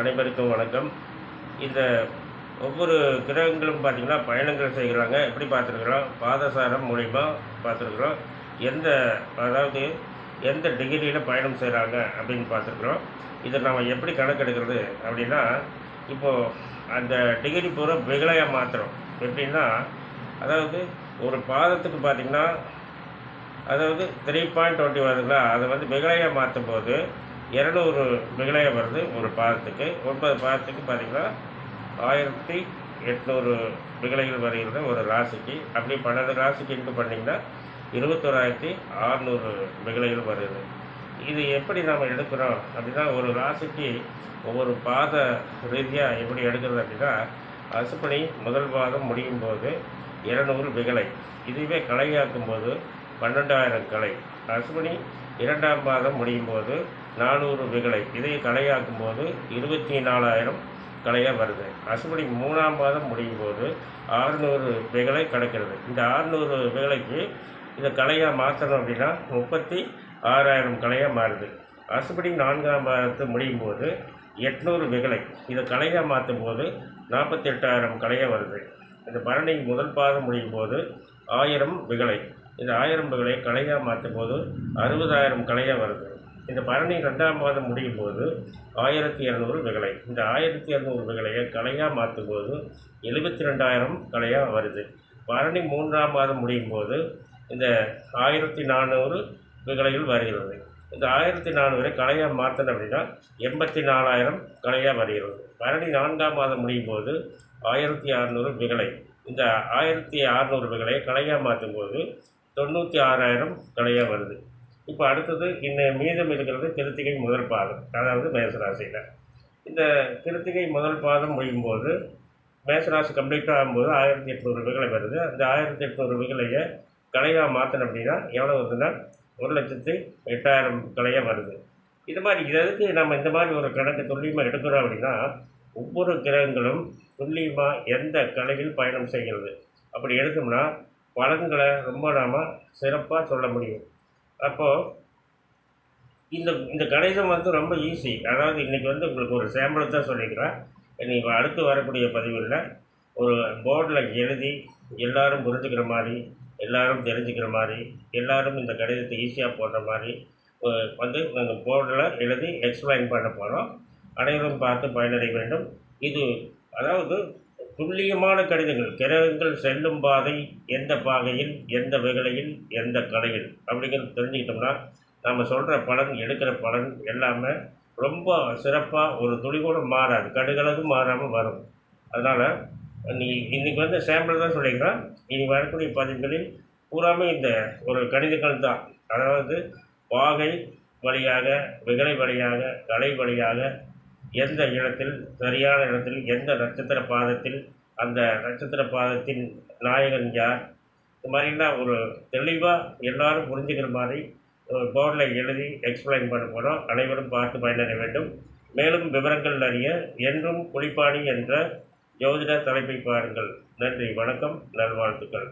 அனைவருக்கும் வணக்கம். இந்த ஒவ்வொரு கிரகங்களும் பார்த்திங்கன்னா பயணங்கள் செய்கிறாங்க. எப்படி பார்த்துருக்குறோம்? பாதசாரம் மூலிமா பார்த்துருக்குறோம். எந்த அதாவது எந்த டிகிரியில் பயணம் செய்கிறாங்க அப்படின்னு பார்த்துருக்குறோம். இதை நம்ம எப்படி கணக்கெடுக்கிறது அப்படின்னா இப்போது அந்த டிகிரி பூரா விகலையாக மாற்றுறோம் எப்படின்னா அதாவது ஒரு பாதத்துக்கு பார்த்திங்கன்னா அதாவது த்ரீ பாயிண்ட் டுவெண்ட்டி வருதுங்களா? அதை வந்து மிகலையாக மாற்றும் போது இரநூறு மிகலையாக வருது ஒரு பாதத்துக்கு ஒன்பது பாதத்துக்கு பார்த்திங்கன்னா ஆயிரத்தி எட்நூறு மிகலைகள் வருகிறது ஒரு ராசிக்கு. அப்படி பன்னெண்டு ராசிக்கு இன்னும் பண்ணிங்கன்னா இருபத்தோராயிரத்தி அறநூறு மிகலைகள் வருது. இது எப்படி நாம் எடுக்கிறோம் அப்படின்னா ஒரு ராசிக்கு ஒவ்வொரு பாத ரீதியாக எப்படி எடுக்கிறது அப்படின்னா அசுப்பணி முதல் பாதம் முடியும் போது இருநூறு விகலை இதுவே கலையாக்கும் போது பன்னெண்டாயிரம் கலை. அசுபனி இரண்டாம் பாதம் முடியும் போது நானூறு விகலை இதை கலையாக்கும் போது இருபத்தி நாலாயிரம் கலையாக வருது. அசுபடி மூணாம் பாதம் முடியும் போது ஆறுநூறு விகலை கிடைக்கிறது. இந்த ஆறுநூறு விகலைக்கு இதை கலையாக மாற்றணும் அப்படின்னா முப்பத்தி ஆறாயிரம் கலையாக மாறுது. அசுபடி நான்காம் பாதத்து முடியும் போது எட்நூறு விகலை இதை கலையாக மாற்றும் போது நாற்பத்தி எட்டாயிரம் கலையாக வருது. இந்த பரணி முதல் பாதம் முடியும் போது ஆயிரம் விகலை இந்த ஆயிரம் விகலை கலையாக மாற்றும் போது அறுபதாயிரம் கலையாக வருது. இந்த பரணி ரெண்டாம் மாதம் முடியும் போது ஆயிரத்தி இரநூறு விகலை. இந்த ஆயிரத்தி இரநூறு விகலையை கலையாக மாற்றும் போது எழுபத்தி ரெண்டாயிரம் கலையாக வருது. பரணி மூன்றாம் மாதம் முடியும் போது இந்த ஆயிரத்தி நானூறு விகலைகள் வருகிறது. இந்த ஆயிரத்தி நானூறு கலையாக மாற்றணும் அப்படின்னா எண்பத்தி நாலாயிரம் கலையாக வருகிறது. பரணி நான்காம் மாதம் முடியும் போது ஆயிரத்தி அறநூறு விகலை. இந்த ஆயிரத்தி அறநூறு விகலை கலையாக மாற்றும் போது தொண்ணூற்றி ஆறாயிரம் கலையாக வருது. இப்போ அடுத்தது இன்னும் மீதம் இருக்கிறது கிருத்திகை முதல் பாதம். அதாவது மேசராசியில். இந்த கிருத்திகை முதல் பாதம் முடியும் போது மேசராசி கம்ப்ளீட் ஆகும்போது ஆயிரத்தி எட்நூறு விகலை வருது. அந்த ஆயிரத்தி எட்நூறு விகலையை கலையாக மாற்றணும் அப்படின்னா எவ்வளோ வருதுன்னா ஒரு லட்சத்து எட்டாயிரம் கலையாக வருது. இது மாதிரி இதற்கு நம்ம இந்த மாதிரி ஒரு கணக்கு துல்லியமாக எடுக்கிறோம் அப்படின்னா ஒவ்வொரு கிரகங்களும் துல்லியமாக எந்த கலையில் பயணம் செய்கிறது? அப்படி எடுத்தோம்னா பலன்களை ரொம்ப நாம் சிறப்பாக சொல்ல முடியும். அப்போது இந்த இந்த கணிதம் வந்து ரொம்ப ஈஸி அதாவது இன்றைக்கி வந்து உங்களுக்கு ஒரு சாம்பிள் தான் சொல்லிக்கிறேன். இன்றைக்கி அடுத்து வரக்கூடிய பதிவில் ஒரு போர்டில் எழுதி எல்லோரும் புரிஞ்சுக்கிற மாதிரி எல்லோரும் தெரிஞ்சுக்கிற மாதிரி எல்லாரும் இந்த கணிதத்தை ஈஸியாக போடுற மாதிரி வந்து நாங்கள் போர்டில் எழுதி எக்ஸ்பிளைன் பண்ண போகிறோம் அனைவரும் பார்த்து பயனடைய வேண்டும். இது அதாவது துல்லியமான கடிதங்கள். கிரகங்கள் செல்லும் பாதை எந்த பாகையில் எந்த வகையில் எந்த கடையில் அப்படிங்கிறது தெரிஞ்சுக்கிட்டோம்னா நம்ம சொல்கிற பலன் எடுக்கிற பலன் எல்லாமே ரொம்ப சிறப்பாக ஒரு துளி கூட மாறாது. கடுகளவும் மாறாமல் வரும். அதனால் நீ இன்றைக்கி வந்து சாம்பிள் தான் சொல்லிக்கிறேன் இனி வரக்கூடிய பதிவுகளில் பூராமே இந்த ஒரு கணிதங்கள் தான். அதாவது பாகை வழியாக விகலை வழியாக கலை வழியாக எந்த இடத்தில் சரியான இடத்தில் எந்த நட்சத்திர பாதத்தில் அந்த நட்சத்திர பாதத்தின் நாயகன் யார்? இது மாதிரிலாம் ஒரு தெளிவாக எல்லாரும் புரிஞ்சுக்கிற மாதிரி போர்டில் எழுதி எக்ஸ்பிளைன் பண்ண போகிறோம் அனைவரும் பார்த்து பயனடைய வேண்டும். மேலும் விவரங்கள் அறிய என்றும் குளிப்பாணி என்ற ஜோதிட தலைப்பை பாருங்கள். நன்றி வணக்கம் நல்வாழ்த்துக்கள்.